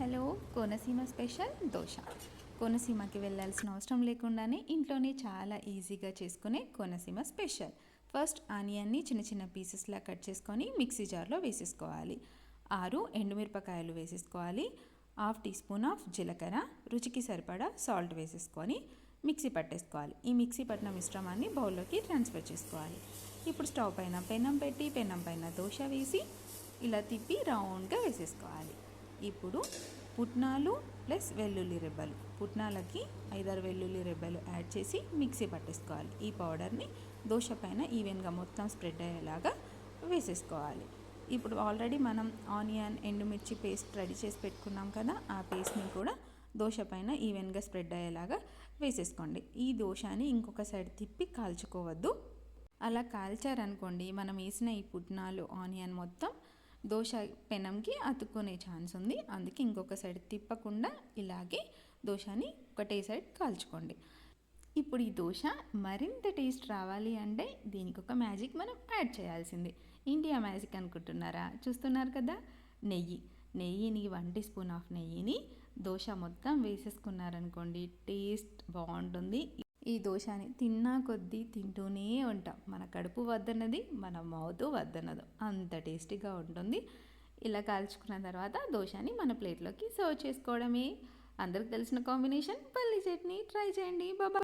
Hello Konaseema special dosa. కోనసీమకి వెళ్ళాల్సిన అవసరం లేకుండానే ఇంట్లోనే చాలా ఈజీగా చేసుకునే కోనసీమ స్పెషల్. ఫస్ట్ ఆనియన్ని చిన్న చిన్న పీసెస్లా కట్ చేసుకొని మిక్సీ జార్లో వేసేసుకోవాలి. ఆరు ఎండుమిరపకాయలు వేసేసుకోవాలి. హాఫ్ టీ స్పూన్ ఆఫ్ జీలకర్ర రుచికి సరిపడా సాల్ట్ వేసేసుకొని మిక్సీ పట్టేసుకోవాలి. ఈ మిక్సీ పట్టిన మిశ్రమాన్ని బౌల్లోకి ట్రాన్స్ఫర్ చేసుకోవాలి. ఇప్పుడు స్టవ్ పైన పెనం పెట్టి పెనం పైన దోశ వేసి ఇలా తిప్పి రౌండ్గా వేసేసుకోవాలి. ఇప్పుడు పుట్నాలు ప్లస్ వెల్లుల్లి రెబ్బలు. పుట్నాలకి ఐదారు వెల్లుల్లి రెబ్బలు యాడ్ చేసి మిక్సీ పట్టేసుకోవాలి. ఈ పౌడర్ని దోశ పైన ఈవెన్గా మొత్తం స్ప్రెడ్ అయ్యేలాగా వేసేసుకోవాలి. ఇప్పుడు ఆల్రెడీ మనం ఆనియన్ ఎండుమిర్చి పేస్ట్ రెడీ చేసి పెట్టుకున్నాం కదా ఆ పేస్ట్ని కూడా దోశ పైన ఈవెన్గా స్ప్రెడ్ అయ్యేలాగా వేసేసుకోండి. ఈ దోశని ఇంకొక సైడ్ తిప్పి కాల్చుకోవద్దు. అలా కాల్చారనుకోండి మనం వేసిన ఈ పుట్నాలు ఆనియన్ మొత్తం దోశ పెనంకి అతుక్కునే ఛాన్స్ ఉంది. అందుకే ఇంకొక సైడ్ తిప్పకుండా ఇలాగే దోశని ఒకటే సైడ్ కాల్చుకోండి. ఇప్పుడు ఈ దోశ మరింత టేస్ట్ రావాలి అంటే దీనికి ఒక మ్యాజిక్ మనం యాడ్ చేయాల్సింది. ఇండియా మ్యాజిక్ అనుకుంటున్నారా? చూస్తున్నారు కదా? నెయ్యి. నెయ్యిని వన్ టీ స్పూన్ ఆఫ్ నెయ్యిని దోశ మొత్తం వేసేసుకున్నారనుకోండి టేస్ట్ బాగుంటుంది. ఈ దోశని తిన్నా కొద్దీ తింటూనే ఉంటాం. మన కడుపు వద్దన్నది మన మౌత్ వద్దన్నదు. అంత టేస్టీగా ఉంటుంది. ఇలా కాల్చుకున్న తర్వాత దోశని మన ప్లేట్లోకి సర్వ్ చేసుకోవడమే. అందరికి తెలిసిన కాంబినేషన్. పల్లి చట్నీ. ట్రై చేయండి. బాబా